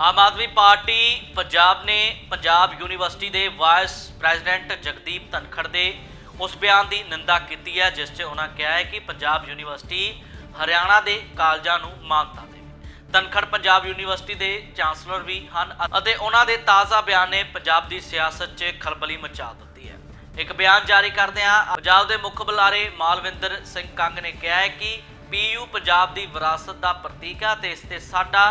Aam Aadmi party Punjab ਨੇ Punjab university ਦੇ vice president Jagdeep Dhankhar ਦੇ ਉਸ ਬਿਆਨ ਦੀ ਨਿੰਦਾ ਕੀਤੀ ਹੈ, ਜਿਸ 'ਚ ਉਹਨਾਂ ਕਿਹਾ ਹੈ ਕਿ ਪੰਜਾਬ ਯੂਨੀਵਰਸਿਟੀ ਹਰਿਆਣਾ ਦੇ ਕਾਲਜਾਂ ਨੂੰ ਮਾਨਤਾ ਦੇਵੇ। ਧਨਖੜ ਪੰਜਾਬ ਯੂਨੀਵਰਸਿਟੀ ਦੇ ਚਾਂਸਲਰ ਵੀ ਹਨ ਅਤੇ ਉਹਨਾਂ ਦੇ ਤਾਜ਼ਾ ਬਿਆਨ ਨੇ ਪੰਜਾਬ ਦੀ ਸਿਆਸਤ 'ਚ ਖਲਬਲੀ ਮਚਾ ਦਿੱਤੀ ਹੈ। ਇੱਕ ਬਿਆਨ ਜਾਰੀ ਕਰਦਿਆਂ ਪੰਜਾਬ ਦੇ ਮੁੱਖ ਬੁਲਾਰੇ ਮਾਲਵਿੰਦਰ ਸਿੰਘ ਕੰਗ ਨੇ ਕਿਹਾ ਹੈ ਕਿ ਪੀਯੂ ਪੰਜਾਬ ਦੀ ਵਿਰਾਸਤ ਦਾ ਪ੍ਰਤੀਕ ਹੈ ਤੇ ਇਸ ਤੇ ਸਾਡਾ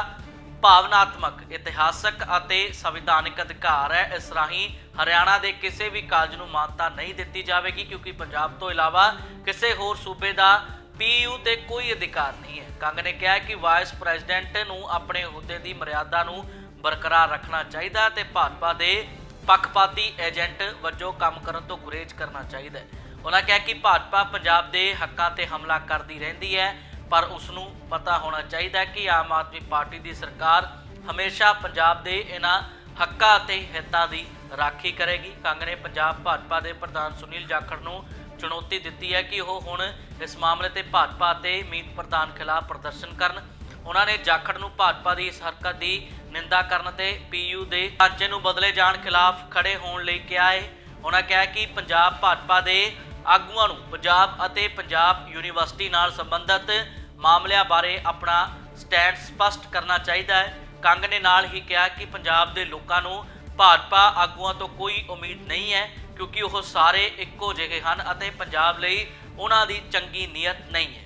ਭਾਵਨਾਤਮਕ, ਇਤਿਹਾਸਕ ਅਤੇ ਸੰਵਿਧਾਨਿਕ ਅਧਿਕਾਰ ਹੈ। ਇਸ ਰਾਹੀਂ ਹਰਿਆਣਾ ਦੇ ਕਿਸੇ ਵੀ ਕਾਲਜ ਨੂੰ ਮਾਨਤਾ ਨਹੀਂ ਦਿੱਤੀ ਜਾਵੇਗੀ ਕਿਉਂਕਿ ਪੰਜਾਬ ਤੋਂ ਇਲਾਵਾ ਕਿਸੇ ਹੋਰ ਸੂਬੇ ਦਾ ਪੀਯੂ ਤੇ ਕੋਈ ਅਧਿਕਾਰ ਨਹੀਂ ਹੈ। ਕੰਗ ਨੇ ਕਿਹਾ ਕਿ ਵਾਈਸ ਪ੍ਰੈਜ਼ੀਡੈਂਟ ਨੂੰ ਆਪਣੇ ਅਹੁਦੇ ਦੀ ਮਰਿਆਦਾ ਨੂੰ ਬਰਕਰਾਰ ਰੱਖਣਾ ਚਾਹੀਦਾ ਹੈ ਤੇ ਭਾਜਪਾ ਦੇ ਪੱਖਪਾਤੀ ਏਜੰਟ ਵਜੋਂ ਕੰਮ ਕਰਨ ਤੋਂ ਗੁਰੇਜ਼ ਕਰਨਾ ਚਾਹੀਦਾ ਹੈ। ਉਹਨਾਂ ਕਿਹਾ ਕਿ ਭਾਜਪਾ ਪੰਜਾਬ ਦੇ ਹੱਕਾਂ ਤੇ ਹਮਲਾ ਕਰਦੀ ਰਹਿੰਦੀ ਹੈ। ਪਰ ਉਸ ਨੂੰ ਪਤਾ ਹੋਣਾ ਚਾਹੀਦਾ ਕਿ ਆਮ ਆਦਮੀ ਪਾਰਟੀ ਦੀ ਸਰਕਾਰ ਹਮੇਸ਼ਾ ਪੰਜਾਬ ਦੇ ਇਹਨਾਂ ਹੱਕਾਂ ਅਤੇ ਹਿੱਤਾਂ ਦੀ ਰਾਖੀ ਕਰੇਗੀ। ਕੰਗ ਨੇ ਪੰਜਾਬ ਭਾਜਪਾ ਦੇ ਪ੍ਰਧਾਨ ਸੁਨੀਲ ਜਾਖੜ ਨੂੰ ਚੁਣੌਤੀ ਦਿੱਤੀ ਹੈ ਕਿ ਉਹ ਹੁਣ ਇਸ ਮਾਮਲੇ ਤੇ ਭਾਜਪਾ ਅਤੇ ਮੀਤ ਪ੍ਰਧਾਨ ਖਿਲਾਫ ਪ੍ਰਦਰਸ਼ਨ ਕਰਨ। ਉਹਨਾਂ ਨੇ ਜਾਖੜ ਨੂੰ ਭਾਜਪਾ ਦੀ ਇਸ ਹਰਕਤ ਦੀ ਨਿੰਦਾ ਕਰਨ ਤੇ ਪੀਯੂ ਦੇ ਢਾਂਚੇ ਨੂੰ ਬਦਲੇ ਜਾਣ ਖਿਲਾਫ ਖੜੇ ਹੋਣ ਲਈ ਕਿਹਾ ਹੈ। ਉਹਨਾਂ ਕਿਹਾ ਕਿ ਪੰਜਾਬ ਭਾਜਪਾ ਦੇ ਆਗੂਆਂ ਨੂੰ ਪੰਜਾਬ ਅਤੇ ਪੰਜਾਬ ਯੂਨੀਵਰਸਿਟੀ ਨਾਲ ਸੰਬੰਧਿਤ ਮਾਮਲਿਆਂ ਬਾਰੇ ਆਪਣਾ ਸਟੈਂਡ ਸਪਸ਼ਟ ਕਰਨਾ ਚਾਹੀਦਾ ਹੈ। ਕੰਗ ਨੇ ਨਾਲ ਹੀ ਕਿਹਾ ਕਿ ਪੰਜਾਬ ਦੇ ਲੋਕਾਂ ਨੂੰ ਭਾਜਪਾ ਆਗੂਆਂ ਤੋਂ ਕੋਈ ਉਮੀਦ ਨਹੀਂ ਹੈ, ਕਿਉਂਕਿ ਉਹ ਸਾਰੇ ਇੱਕੋ ਜਿਹੇ ਹਨ ਅਤੇ ਪੰਜਾਬ ਲਈ ਉਹਨਾਂ ਦੀ ਚੰਗੀ ਨੀਅਤ ਨਹੀਂ ਹੈ।